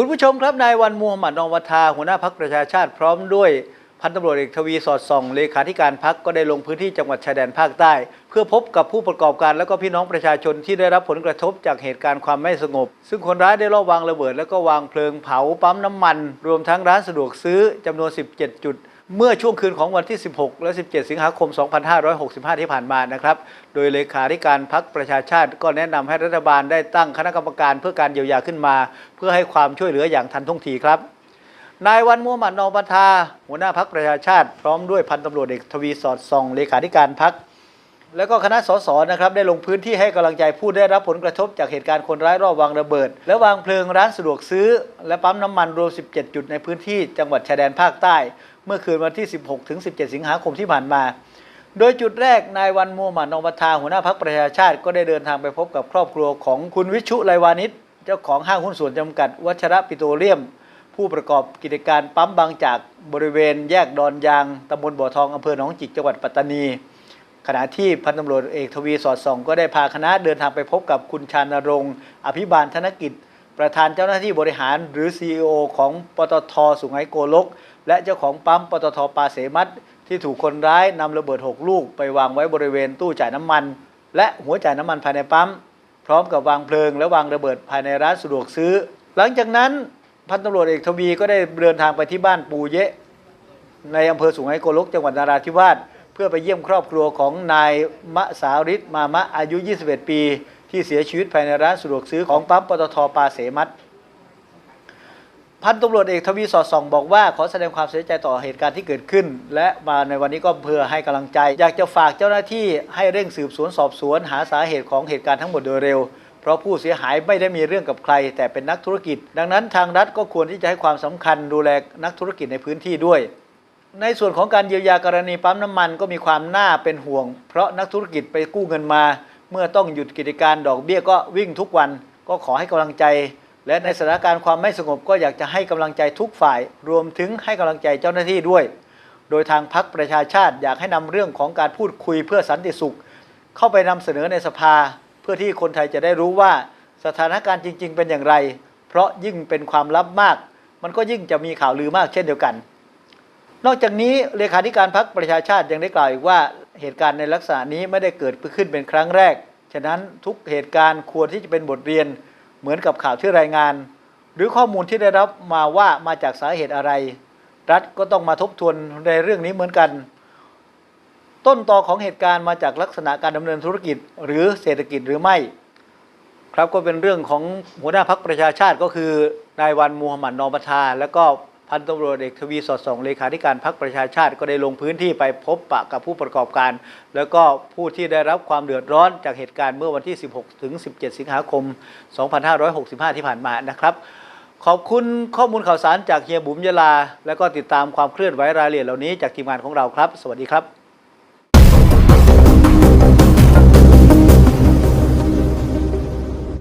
คุณผู้ชมครับนายวันมูฮัมหมัดนอมวัทาหัวหน้าพักประชาชาติพร้อมด้วยพันตำรวจเอกทวีสอดส่อง เลขาธิการพักก็ได้ลงพื้นที่จังหวัดชายแดนภาคใต้ เพื่อพบกับผู้ประกอบการและก็พี่น้องประชาชนที่ได้รับผลกระทบจากเหตุการณ์ความไม่สงบ ซึ่งคนร้ายได้ลอบวางระเบิด และก็วางเพลิงเผาปั๊มน้ำมัน รวมทั้งร้านสะดวกซื้อจำนวน 17 จุด เมื่อช่วงคืนของวันที่ 16 และ 17 สิงหาคม 2565 ที่ผ่านมานะครับ โดยเลขาธิการพักประชาชาติ ก็แนะนำให้รัฐบาลได้ตั้งคณะกรรมการเพื่อการเยียวยาขึ้นมา เพื่อให้ความช่วยเหลืออย่างทันท่วงทีครับ นายวันมูฮัมหมัดนอมบัทาหัวหน้าพักประชาชาติ พร้อมด้วยพันตำรวจเอกทวีสอดส่อง เลขาธิการพัก แล้วก็คณะสสนะครับได้ลงพื้นที่ให้กำลังใจผู้ได้รับผลกระทบจากเหตุการณ์คนร้ายรอบวางระเบิด และวางเพลิงร้านสะดวกซื้อ และปั๊มน้ำมันรวม 17 จุดในพื้นที่จังหวัดชายแดนภาคใต้ เมื่อคืนวันที่ 16 ถึง 17 สิงหาคมที่ผ่านมา โดยจุดแรกนายวันมูฮัมหมัดนอมบัทาหัวหน้าพักประชาชาติ ก็ได้เดินทางไปพบกับครอบครัวของคุณวิชุไลวานิชเจ้าของห้างหุ้นส่วนจำกัด วัชระปิโตรเลียม ผู้ประกอบกิจการปั๊มบางจากบริเวณ แยกดอนยางตำบลบ่อทองอำเภอหนองจิกจังหวัดปัตตานี ขณะที่พันตำรวจเอกทวีสอดส่องก็ได้พาคณะเดินทางไปพบกับคุณชานรงค์อภิบาลธนกิจ ประธานเจ้าหน้าที่บริหารหรือ CEO ของปตทสุไหงโกลก และเจ้าของปั๊มปตทปาเสมัตที่ถูกคนร้ายนำระเบิด 6 ลูกไปวางไว้บริเวณตู้จ่ายน้ำมัน และหัวจ่ายน้ำมันภายในปั๊ม พร้อมกับวางเพลิงและวางระเบิดภายในร้านสะดวกซื้อ หลังจากนั้นพันตำรวจเอกทวีก็ได้เดินทางไปที่บ้านปูเยะ ในอำเภอสุไหงโกลกจังหวัดนาราธิวาส พื่อไปเยี่ยมครอบครัวของนายมะสาริตมามะอายุ 21 ปี ที่เสียชีวิตภายในร้านสะดวกซื้อของปั๊มปตทปาเสมัตพันตำรวจเอกทวีสอดส่อง บอกว่าขอแสดงความเสียใจต่อเหตุการณ์ที่เกิดขึ้น และมาในวันนี้ก็เพื่อให้กำลังใจ อยากจะฝากเจ้าหน้าที่ให้เร่งสืบสวนสอบสวน หาสาเหตุของเหตุการณ์ทั้งหมดโดยเร็ว เพราะผู้เสียหายไม่ได้มีเรื่องกับใคร แต่เป็นนักธุรกิจ ดังนั้นทางรัฐก็ควรที่จะให้ความสำคัญดูแลนักธุรกิจในพื้นที่ด้วย ในส่วนของการเยียวยากรณีปั๊มน้ำมันก็มีความน่าเป็นห่วง เพราะนักธุรกิจไปกู้เงินมา เมื่อต้องหยุดกิจการดอกเบี้ยก็วิ่งทุกวัน ก็ขอให้กำลังใจ และในสถานการณ์ความไม่สงบก็อยากจะให้กำลังใจทุกฝ่าย รวมถึงให้กำลังใจเจ้าหน้าที่ด้วย โดยทางพักประชาชาติอยากให้นำเรื่องของการพูดคุยเพื่อสันติสุข เข้าไปนำเสนอในสภา เพื่อที่คนไทยจะได้รู้ว่าสถานการณ์จริง ๆ เป็นอย่างไร เพราะยิ่งเป็นความลับมาก มันก็ยิ่งจะมีข่าวลือมากเช่นเดียวกัน นอกจากนี้เลขาธิการพักประชาชาติยังได้กล่าวอีกว่าเหตุการณ์ในลักษณะนี้ไม่ได้เกิดขึ้นเป็นครั้งแรก ฉะนั้นทุกเหตุการณ์ควรที่จะเป็นบทเรียนเหมือนกับข่าวที่รายงาน หรือข้อมูลที่ได้รับมาว่ามาจากสาเหตุอะไร รัฐก็ต้องมาทบทวนในเรื่องนี้เหมือนกัน ต้นตอของเหตุการณ์มาจากลักษณะการดำเนินธุรกิจ หรือเศรษฐกิจหรือไม่ ครับก็เป็นเรื่องของหัวหน้าพักประชาชาติก็คือนายวันมูฮัมหมัดนอมบัทา แล้วก็ พันตำรวจเอกทวีสอดส่องเลขาธิการพักประชาชาติ ก็ได้ลงพื้นที่ไปพบปะกับผู้ประกอบการ แล้วก็ผู้ที่ได้รับความเดือดร้อนจากเหตุการณ์เมื่อวันที่ 16 ถึง 17 สิงหาคม 2565 ที่ผ่านมานะครับ ขอบคุณข้อมูลข่าวสารจากเฮียบุ๋มยาลา แล้วก็ติดตามความเคลื่อนไหวรายละเอียดเหล่านี้จากทีมงานของเราครับ สวัสดีครับ